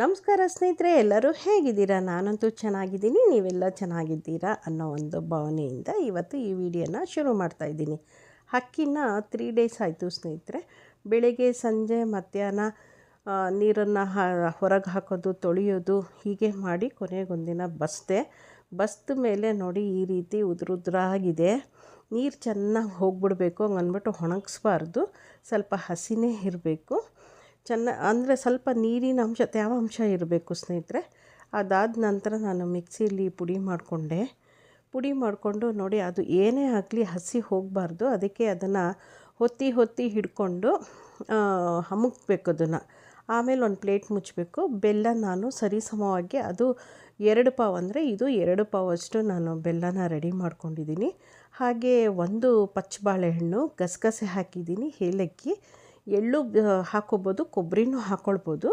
ನಮಸ್ಕಾರ ಸ್ನೇಹಿತರೆ, ಎಲ್ಲರೂ ಹೇಗಿದ್ದೀರಾ? ನಾನಂತೂ ಚೆನ್ನಾಗಿದ್ದೀನಿ. ನೀವೆಲ್ಲ ಚೆನ್ನಾಗಿದ್ದೀರಾ ಅನ್ನೋ ಒಂದು ಭಾವನೆಯಿಂದ ಇವತ್ತು ಈ ವಿಡಿಯೋನ ಶುರು ಮಾಡ್ತಾ ಇದ್ದೀನಿ. ಹಕ್ಕಿನ ತ್ರೀ ಡೇಸ್ ಆಯಿತು ಸ್ನೇಹಿತರೆ. ಬೆಳಿಗ್ಗೆ, ಸಂಜೆ, ಮಧ್ಯಾಹ್ನ ನೀರನ್ನು ಹೊರಗೆ ಹಾಕೋದು, ತೊಳೆಯೋದು ಹೀಗೆ ಮಾಡಿ ಕೊನೆಗೊಂದಿನ ಬಸ್ದೆ. ಬಸ್ದ ಮೇಲೆ ನೋಡಿ ಈ ರೀತಿ ಉದುರುದ್ರಾಗಿದೆ. ನೀರು ಚೆನ್ನಾಗಿ ಹೋಗ್ಬಿಡ್ಬೇಕು ಹಂಗೆ ಅಂದ್ಬಿಟ್ಟು ಒಣಗಿಸ್ಬಾರ್ದು. ಸ್ವಲ್ಪ ಹಸಿನೇ ಇರಬೇಕು. ಚೆನ್ನ ಅಂದರೆ ಸ್ವಲ್ಪ ನೀರಿನ ಅಂಶ ತೇವಾಂಶ ಇರಬೇಕು ಸ್ನೇಹಿತರೆ. ಅದಾದ ನಂತರ ನಾನು ಮಿಕ್ಸಿಯಲ್ಲಿ ಪುಡಿ ಮಾಡಿಕೊಂಡೆ. ಪುಡಿ ಮಾಡಿಕೊಂಡು ನೋಡಿ, ಅದು ಏನೇ ಆಗಲಿ ಹಸಿ ಹೋಗಬಾರ್ದು. ಅದಕ್ಕೆ ಅದನ್ನು ಹೊತ್ತಿ ಹೊತ್ತಿ ಹಿಡ್ಕೊಂಡು ಹಮುಕ್ಬೇಕು ಅದನ್ನು. ಆಮೇಲೆ ಒಂದು ಪ್ಲೇಟ್ ಮುಚ್ಚಬೇಕು. ಬೆಲ್ಲ ನಾನು ಸರಿಸಮವಾಗಿ, ಅದು ಎರಡು ಪಾವ್ ಅಂದರೆ ಇದು ಎರಡು ಪಾವಷ್ಟು ನಾನು ಬೆಲ್ಲನ ರೆಡಿ ಮಾಡ್ಕೊಂಡಿದ್ದೀನಿ. ಹಾಗೆ ಒಂದು ಪಚ್ಚ ಬಾಳೆಹಣ್ಣು ಗಸಗಸೆ ಹಾಕಿದ್ದೀನಿ, ಏಲಕ್ಕಿ. ಎಳ್ಳು ಹಾಕ್ಕೊಬೋದು ಕೊಬ್ಬರಿನೂ ಹಾಕ್ಕೊಳ್ಬೋದು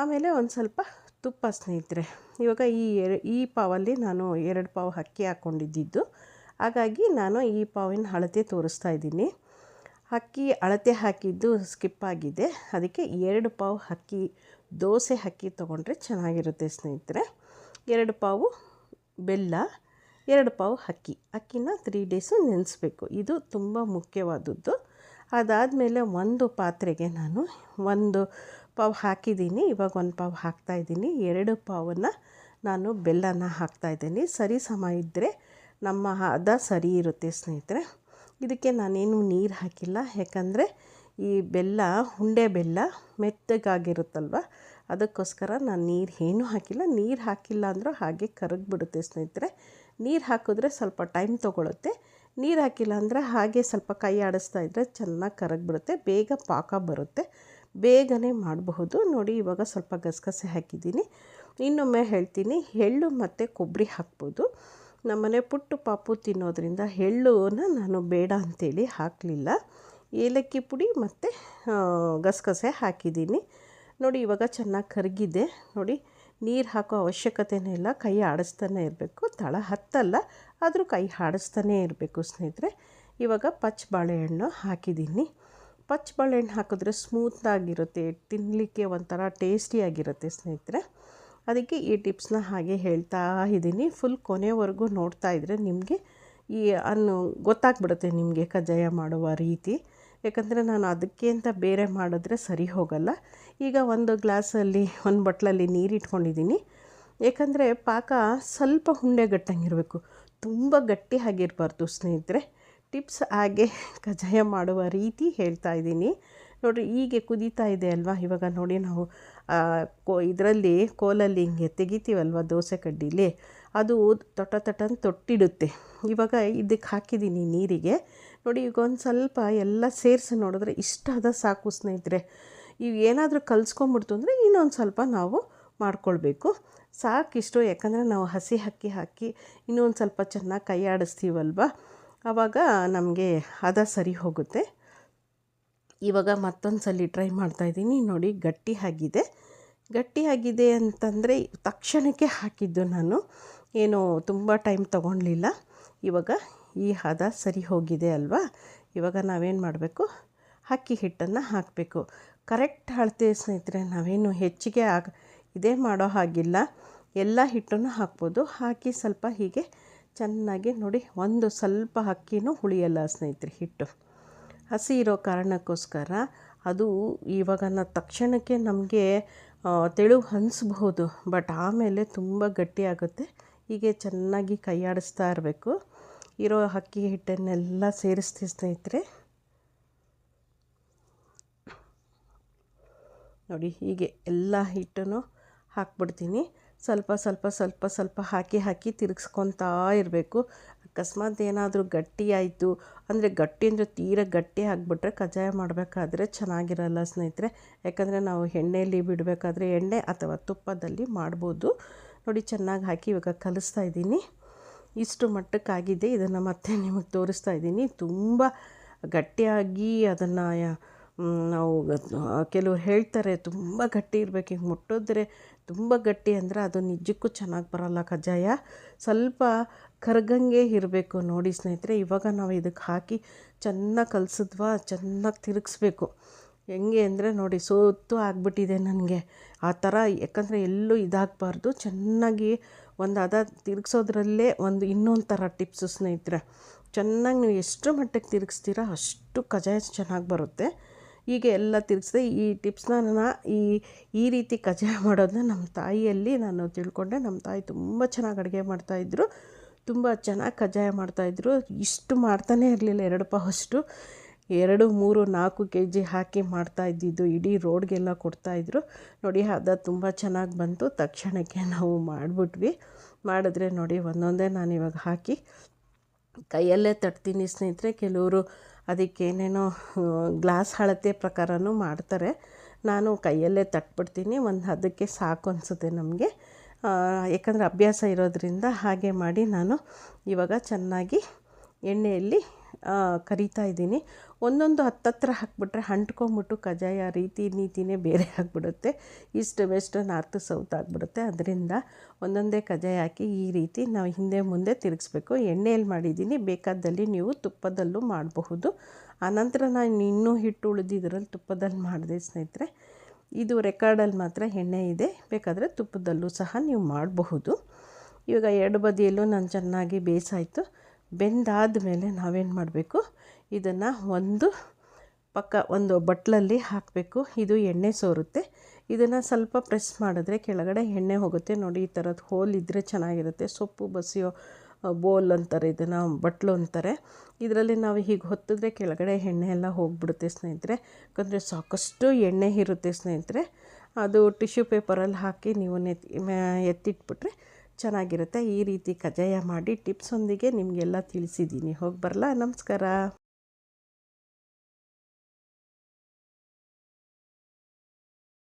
ಆಮೇಲೆ ಒಂದು ಸ್ವಲ್ಪ ತುಪ್ಪ ಸ್ನೇಹಿತರೆ, ಇವಾಗ ಈ ಎರ, ಈ ಪಾವಲ್ಲಿ ನಾನು ಎರಡು ಪಾವು ಅಕ್ಕಿ ಹಾಕ್ಕೊಂಡಿದ್ದಿದ್ದು ಹಾಗಾಗಿ ನಾನು ಈ ಪಾವಿನ ಅಳತೆ ತೋರಿಸ್ತಾ ಇದ್ದೀನಿ. ಅಕ್ಕಿ ಅಳತೆ ಹಾಕಿದ್ದು ಸ್ಕಿಪ್ ಆಗಿದೆ. ಅದಕ್ಕೆ ಎರಡು ಪಾವು ಅಕ್ಕಿ, ದೋಸೆ ಅಕ್ಕಿ ತೊಗೊಂಡ್ರೆ ಚೆನ್ನಾಗಿರುತ್ತೆ ಸ್ನೇಹಿತರೆ. ಎರಡು ಪಾವು ಬೆಲ್ಲ, ಎರಡು ಪಾವು ಅಕ್ಕಿ. ಅಕ್ಕಿನ ತ್ರೀ ಡೇಸು ನೆನೆಸ್ಬೇಕು. ಇದು ತುಂಬ ಮುಖ್ಯವಾದದ್ದು. ಅದಾದಮೇಲೆ ಒಂದು ಪಾತ್ರೆಗೆ ನಾನು ಒಂದು ಪಾವ್ ಹಾಕಿದ್ದೀನಿ. ಇವಾಗ ಒಂದು ಪಾವು ಹಾಕ್ತಾಯಿದ್ದೀನಿ ಎರಡು ಪಾವನ್ನು ನಾನು ಬೆಲ್ಲನ ಹಾಕ್ತಾಯಿದ್ದೀನಿ ಸರಿ ಸಮ ಇದ್ದರೆ ನಮ್ಮ ಹದ ಸರಿ ಇರುತ್ತೆ ಸ್ನೇಹಿತರೆ. ಇದಕ್ಕೆ ನಾನೇನು ನೀರು ಹಾಕಿಲ್ಲ. ಯಾಕಂದರೆ ಈ ಬೆಲ್ಲ, ಉಂಡೆ ಬೆಲ್ಲ ಮೆತ್ತಗಾಗಿರುತ್ತಲ್ವ? ಅದಕ್ಕೋಸ್ಕರ ನಾನು ನೀರು ಏನೂ ಹಾಕಿಲ್ಲ. ನೀರು ಹಾಕಿಲ್ಲ ಅಂದರೂ ಹಾಗೆ ಕರಗಿಬಿಡುತ್ತೆ ಸ್ನೇಹಿತರೆ. ನೀರು ಹಾಕಿದ್ರೆ ಸ್ವಲ್ಪ ಟೈಮ್ ತೊಗೊಳುತ್ತೆ. ನೀರು ಹಾಕಿಲ್ಲ ಅಂದರೆ ಹಾಗೆ ಸ್ವಲ್ಪ ಕೈ ಆಡಿಸ್ತಾ ಇದ್ದರೆ ಚೆನ್ನಾಗಿ ಕರಗಿಬಿಡುತ್ತೆ, ಬೇಗ ಪಾಕ ಬರುತ್ತೆ. ಬೇಗನೆ ಮಾಡಬಹುದು. ನೋಡಿ, ಇವಾಗ ಸ್ವಲ್ಪ ಗಸಗಸೆ ಹಾಕಿದ್ದೀನಿ. ಇನ್ನೊಮ್ಮೆ ಹೇಳ್ತೀನಿ, ಎಳ್ಳು ಮತ್ತು ಕೊಬ್ಬರಿ ಹಾಕ್ಬೋದು. ನಮ್ಮನೆ ಪುಟ್ಟು ಪಾಪು ತಿನ್ನೋದ್ರಿಂದ ಎಳ್ಳನ್ನು ನಾನು ಬೇಡ ಅಂತೇಳಿ ಹಾಕಲಿಲ್ಲ. ಏಲಕ್ಕಿ ಪುಡಿ ಮತ್ತು ಗಸಗಸೆ ಹಾಕಿದ್ದೀನಿ. ನೋಡಿ, ಇವಾಗ ಚೆನ್ನಾಗಿ ಕರಗಿದೆ. ನೋಡಿ ನೀರು ಹಾಕೋ ಅವಶ್ಯಕತೆಯೇ ಇಲ್ಲ. ಕೈ ಆಡಿಸ್ತಾನೆ ಇರಬೇಕು. ತಳ ಹತ್ತಲ್ಲ, ಆದರೂ ಕೈ ಆಡಿಸ್ತಾನೇ ಇರಬೇಕು ಸ್ನೇಹಿತರೆ. ಇವಾಗ ಪಚ್ಚ ಬಾಳೆಹಣ್ಣು ಹಾಕಿದ್ದೀನಿ. ಪಚ್ಚ ಬಾಳೆಹಣ್ಣು ಹಾಕಿದ್ರೆ ಸ್ಮೂತಾಗಿರುತ್ತೆ ತಿನ್ನಲಿಕ್ಕೆ ಒಂಥರ ಟೇಸ್ಟಿಯಾಗಿರುತ್ತೆ ಸ್ನೇಹಿತರೆ. ಅದಕ್ಕೆ ಈ ಟಿಪ್ಸ್ನ ಹಾಗೆ ಹೇಳ್ತಾ ಇದ್ದೀನಿ. ಫುಲ್ ಕೊನೆವರೆಗೂ ನೋಡ್ತಾ ಇದ್ದರೆ ನಿಮಗೆ ಈ ಅನ್ನು ಗೊತ್ತಾಗ್ಬಿಡುತ್ತೆ ನಿಮಗೆ ಕಜ್ಜಾಯ ಮಾಡುವ ರೀತಿ. ಯಾಕಂದರೆ ನಾನು ಅದಕ್ಕೆ ಅಂತ ಬೇರೆ ಮಾಡಿದ್ರೆ ಸರಿ ಹೋಗಲ್ಲ. ಈಗ ಒಂದು ಗ್ಲಾಸಲ್ಲಿ, ಒಂದು ಬಟ್ಲಲ್ಲಿ ನೀರು ಇಟ್ಕೊಂಡಿದ್ದೀನಿ. ಯಾಕಂದರೆ ಪಾಕ ಸ್ವಲ್ಪ ಹುಂಡೆ ಗಟ್ಟಂಗಿರಬೇಕು. ತುಂಬ ಗಟ್ಟಿ ಆಗಿರಬಾರ್ದು ಸ್ನೇಹಿತರೆ. ಟಿಪ್ಸ್ ಹಾಗೆ ಕಜ್ಜಾಯ ಮಾಡುವ ರೀತಿ ಹೇಳ್ತಾ ಇದ್ದೀನಿ. ನೋಡಿರಿ, ಹೀಗೆ ಕುದೀತಾ ಇದೆ ಅಲ್ವಾ? ಇವಾಗ ನೋಡಿ ನಾವು ಕೋ, ಇದರಲ್ಲಿ, ಕೋಲಲ್ಲಿ ಹಿಂಗೆ ತೆಗಿತೀವಲ್ವ ದೋಸೆ ಕಡ್ಡಿಲಿ? ಅದು ತೊಟ ಅಂತ ತೊಟ್ಟಿಡುತ್ತೆ. ಇವಾಗ ಇದಕ್ಕೆ ಹಾಕಿದ್ದೀನಿ ನೀರಿಗೆ. ನೋಡಿ, ಈಗ ಒಂದು ಸ್ವಲ್ಪ ಎಲ್ಲ ಸೇರಿಸಿ ನೋಡಿದ್ರೆ ಇಷ್ಟ ಇಷ್ಟಾದ ಸಾಕು ಸ್ನೇಹಿತರೆ. ಇವು ಏನಾದರೂ ಕಲಿಸ್ಕೊಂಬಿಡ್ತು ಅಂದರೆ ಇನ್ನೊಂದು ಸ್ವಲ್ಪ ನಾವು ಮಾಡ್ಕೊಳ್ಬೇಕು. ಸಾಕಿಷ್ಟು ಯಾಕಂದರೆ ನಾವು ಹಸಿ ಅಕ್ಕಿ ಹಾಕಿ ಇನ್ನೊಂದು ಸ್ವಲ್ಪ ಚೆನ್ನಾಗಿ ಕೈ ಆಡಿಸ್ತೀವಲ್ವ? ಆವಾಗ ನಮಗೆ ಹದ ಸರಿ ಹೋಗುತ್ತೆ. ಇವಾಗ ಮತ್ತೊಂದು ಸಲ ಟ್ರೈ ಮಾಡ್ತಾಯಿದ್ದೀನಿ ನೋಡಿ, ಗಟ್ಟಿ ಆಗಿದೆ. ಗಟ್ಟಿ ಆಗಿದೆ ಅಂತಂದರೆ ತಕ್ಷಣಕ್ಕೆ ಹಾಕಿದ್ದು ನಾನು. ಏನು, ತುಂಬ ಟೈಮ್ ತಗೊಳ್ಲಿಲ್ಲ ಇವಾಗ ಈ ಹದ ಸರಿ ಹೋಗಿದೆ ಅಲ್ವಾ? ಇವಾಗ ನಾವೇನು ಮಾಡಬೇಕು? ಅಕ್ಕಿ ಹಿಟ್ಟನ್ನು ಹಾಕಬೇಕು. ಕರೆಕ್ಟ್ ಅಳತೆ ಸ್ನೇಹಿತರೆ, ನಾವೇನು ಹೆಚ್ಚಿಗೆ ಆಗ, ಇದೇ ಮಾಡೋ ಹಾಗಿಲ್ಲ. ಎಲ್ಲ ಹಿಟ್ಟನ್ನು ಹಾಕ್ಬೋದು. ಹಾಕಿ ಸ್ವಲ್ಪ ಹೀಗೆ ಚೆನ್ನಾಗಿ ನೋಡಿ, ಒಂದು ಸ್ವಲ್ಪ ಅಕ್ಕಿನೂ ಹುಳಿಯಲ್ಲ ಸ್ನೇಹಿತರೆ ಹಿಟ್ಟು. ಹಸಿ ಇರೋ ಕಾರಣಕ್ಕೋಸ್ಕರ ಅದು ಇವಾಗ ತಕ್ಷಣಕ್ಕೆ ನಮಗೆ ತೆಳು ಅನಿಸ್ಬಹುದು ಬಟ್ ಆಮೇಲೆ ತುಂಬ ಗಟ್ಟಿಯಾಗುತ್ತೆ ಹೀಗೆ ಚೆನ್ನಾಗಿ ಕೈಯಾಡಿಸ್ತಾ ಇರಬೇಕು. ಇರೋ ಅಕ್ಕಿ ಹಿಟ್ಟನ್ನೆಲ್ಲ ಸೇರಿಸ್ತೀವಿ ಸ್ನೇಹಿತರೆ. ನೋಡಿ, ಹೀಗೆ ಎಲ್ಲ ಹಿಟ್ಟನ್ನು ಹಾಕ್ಬಿಡ್ತೀನಿ. ಸ್ವಲ್ಪ ಸ್ವಲ್ಪ ಸ್ವಲ್ಪ ಸ್ವಲ್ಪ ಹಾಕಿ ಹಾಕಿ ತಿರುಗಿಸ್ಕೊತಾ ಇರಬೇಕು. ಅಕಸ್ಮಾತ್ ಏನಾದರೂ ಗಟ್ಟಿ ಆಯಿತು ಅಂದರೆ ಗಟ್ಟಿ ಅಂದರೆ ತೀರ ಗಟ್ಟಿ ಆಗಿಬಿಟ್ರೆ ಕಜ್ಜಾಯ ಮಾಡಬೇಕಾದ್ರೆ ಚೆನ್ನಾಗಿರಲ್ಲ ಸ್ನೇಹಿತರೆ. ಯಾಕಂದರೆ ನಾವು ಎಣ್ಣೆಯಲ್ಲಿ ಬಿಡಬೇಕಾದ್ರೆ ಎಣ್ಣೆ ಅಥವಾ ತುಪ್ಪದಲ್ಲಿ ಮಾಡ್ಬೋದು. ನೋಡಿ, ಚೆನ್ನಾಗಿ ಹಾಕಿ ಇವಾಗ ಕಲಿಸ್ತಾ ಇದ್ದೀನಿ. ಇಷ್ಟು ಮಟ್ಟಕ್ಕಾಗಿದೆ. ಇದನ್ನು ಮತ್ತೆ ನಿಮಗೆ ತೋರಿಸ್ತಾ ಇದ್ದೀನಿ. ತುಂಬ ಗಟ್ಟಿಯಾಗಿ ಅದನ್ನು ನಾವು ಕೆಲವ್ರು ಹೇಳ್ತಾರೆ, ತುಂಬ ಗಟ್ಟಿ ಇರಬೇಕು, ಹಿಂಗೆ ಮುಟ್ಟಿದ್ರೆ ತುಂಬ ಗಟ್ಟಿ ಅಂದರೆ ಅದು ನಿಜಕ್ಕೂ ಚೆನ್ನಾಗಿ ಬರೋಲ್ಲ ಕಜ್ಜಾಯ. ಸ್ವಲ್ಪ ಕರಗಂಗೆ ಇರಬೇಕು ನೋಡಿ ಸ್ನೇಹಿತರೆ. ಇವಾಗ ನಾವು ಇದಕ್ಕೆ ಹಾಕಿ ಚೆನ್ನಾಗಿ ಕಲಸಿದ್ವಾ, ಚೆನ್ನಾಗಿ ತಿರುಗಿಸ್ಬೇಕು. ಹೆಂಗೆ ಅಂದರೆ ನೋಡಿ ಸೋತು ಆಗಿಬಿಟ್ಟಿದೆ ನನಗೆ. ಆ ಥರ ಯಾಕಂದರೆ ಎಲ್ಲೂ ಇದಾಗಬಾರ್ದು. ಚೆನ್ನಾಗಿ ಒಂದು ಅದ ತಿರುಗಿಸೋದ್ರಲ್ಲೇ ಒಂದು ಇನ್ನೊಂದು ಥರ ಟಿಪ್ಸು ಸ್ನೇಹಿತರೆ. ಚೆನ್ನಾಗಿ ನೀವು ಎಷ್ಟು ಮಟ್ಟಕ್ಕೆ ತಿರುಗಿಸ್ತೀರ ಅಷ್ಟು ಕಜಾಯ ಚೆನ್ನಾಗಿ ಬರುತ್ತೆ. ಹೀಗೆ ಎಲ್ಲ ತಿರುಗಿಸಿದೆ ಈ ಟಿಪ್ಸ್ನ ನಾನು ಈ ಈ ರೀತಿ ಕಜಾಯ ಮಾಡೋದನ್ನ ನಮ್ಮ ತಾಯಿಯಲ್ಲಿ ನಾನು ತಿಳ್ಕೊಂಡೆ. ನಮ್ಮ ತಾಯಿ ತುಂಬ ಚೆನ್ನಾಗಿ ಅಡುಗೆ ಮಾಡ್ತಾಯಿದ್ರು ತುಂಬ ಚೆನ್ನಾಗಿ ಕಜ್ಜಾಯ ಮಾಡ್ತಾಯಿದ್ರು ಇಷ್ಟು ಮಾಡ್ತಾನೇ ಇರಲಿಲ್ಲ ಎರಡು ಪಾವಷ್ಟು. ಎರಡು, ಮೂರು, ನಾಲ್ಕು ಕೆ ಜಿ ಹಾಕಿ ಮಾಡ್ತಾ ಇದ್ದಿದ್ದು ಇಡೀ ರೋಡ್ಗೆಲ್ಲ ಕೊಡ್ತಾಯಿದ್ರು ನೋಡಿ, ಹದ ತುಂಬ ಚೆನ್ನಾಗಿ ಬಂತು. ತಕ್ಷಣಕ್ಕೆ ನಾವು ಮಾಡಿಬಿಟ್ವಿ. ಮಾಡಿದ್ರೆ ನೋಡಿ, ಒಂದೊಂದೇ ನಾನು ಇವಾಗ ಹಾಕಿ ಕೈಯಲ್ಲೇ ತಟ್ತೀನಿ ಸ್ನೇಹಿತರೆ. ಕೆಲವರು ಅದಕ್ಕೇನೇನೋ ಗ್ಲಾಸ್ ಅಳತೆ ಪ್ರಕಾರನೂ ಮಾಡ್ತಾರೆ. ನಾನು ಕೈಯಲ್ಲೇ ತಟ್ಬಿಡ್ತೀನಿ. ಒಂದು ಹದಕ್ಕೆ ಸಾಕು ಅನಿಸುತ್ತೆ ನಮಗೆ. ಯಾಕಂದರೆ ಅಭ್ಯಾಸ ಇರೋದರಿಂದ ಹಾಗೆ ಮಾಡಿ ನಾನು ಇವಾಗ ಚೆನ್ನಾಗಿ ಎಣ್ಣೆಯಲ್ಲಿ ಕರಿತಾ ಇದ್ದೀನಿ. ಒಂದೊಂದು ಹತ್ತತ್ರ ಹಾಕ್ಬಿಟ್ರೆ ಅಂಟ್ಕೊಂಬಿಟ್ಟು ಕಜಾಯ ರೀತಿ ನೀತಿನೇ ಬೇರೆ ಆಗಿಬಿಡುತ್ತೆ. ಈಸ್ಟ್ ವೆಸ್ಟ್ ನಾರ್ತ್ ಸೌತ್ ಆಗಿಬಿಡುತ್ತೆ. ಅದರಿಂದ ಒಂದೊಂದೇ ಕಜಾಯ ಹಾಕಿ ಈ ರೀತಿ ನಾವು ಹಿಂದೆ ಮುಂದೆ ತಿರುಗಿಸ್ಬೇಕು. ಎಣ್ಣೆಯಲ್ಲಿ ಮಾಡಿದ್ದೀನಿ. ಬೇಕಾದಲ್ಲಿ ನೀವು ತುಪ್ಪದಲ್ಲೂ ಮಾಡಬಹುದು. ಆನಂತರ ನಾನು ಇನ್ನೂ ಹಿಟ್ಟು ಉಳಿದಿದ್ರಲ್ಲಿ ತುಪ್ಪದಲ್ಲಿ ಮಾಡಿದೆ ಸ್ನೇಹಿತರೆ. ಇದು ರೆಕಾರ್ಡಲ್ಲಿ ಮಾತ್ರ ಎಣ್ಣೆ ಇದೆ. ಬೇಕಾದರೆ ತುಪ್ಪದಲ್ಲೂ ಸಹ ನೀವು ಮಾಡಬಹುದು. ಇವಾಗ ಎರಡು ಬದಿಯಲ್ಲೂ ನಾನು ಚೆನ್ನಾಗಿ ಬೇಯಿಸಾಯಿತು ಬೆಂದಾದ ಮೇಲೆ ನಾವೇನು ಮಾಡಬೇಕು? ಇದನ್ನು ಒಂದು ಪಕ್ಕ, ಒಂದು ಬಟ್ಲಲ್ಲಿ ಹಾಕಬೇಕು. ಇದು ಎಣ್ಣೆ ಸೋರುತ್ತೆ. ಇದನ್ನು ಸ್ವಲ್ಪ ಪ್ರೆಸ್ ಮಾಡಿದ್ರೆ ಕೆಳಗಡೆ ಎಣ್ಣೆ ಹೋಗುತ್ತೆ. ನೋಡಿ, ಈ ಥರದ್ದು ಹೋಲ್ ಇದ್ದರೆ ಚೆನ್ನಾಗಿರುತ್ತೆ. ಸೊಪ್ಪು, ಬಸಿಯೋ ಬೋಲ್ ಅಂತಾರೆ, ಇದನ್ನು ಬಟ್ಲು ಅಂತಾರೆ. ಇದರಲ್ಲಿ ನಾವು ಹೀಗೆ ಹೊತ್ತಿದ್ರೆ ಕೆಳಗಡೆ ಎಣ್ಣೆ ಎಲ್ಲ ಹೋಗ್ಬಿಡುತ್ತೆ ಸ್ನೇಹಿತರೆ. ಯಾಕಂದರೆ ಸಾಕಷ್ಟು ಎಣ್ಣೆ ಇರುತ್ತೆ ಸ್ನೇಹಿತರೆ. ಅದು ಟಿಶ್ಯೂ ಪೇಪರಲ್ಲಿ ಹಾಕಿ ನೀವು ನೆತ್ತಿ ಎತ್ತಿಟ್ಬಿಟ್ರೆ ಚೆನ್ನಾಗಿರುತ್ತೆ. ಈ ರೀತಿ ಕಜ್ಜಾಯ ಮಾಡಿ ಟಿಪ್ಸೊಂದಿಗೆ ನಿಮಗೆಲ್ಲ ತಿಳಿಸಿದ್ದೀನಿ. ಹೋಗಿ ಬರಲಾ? ನಮಸ್ಕಾರ.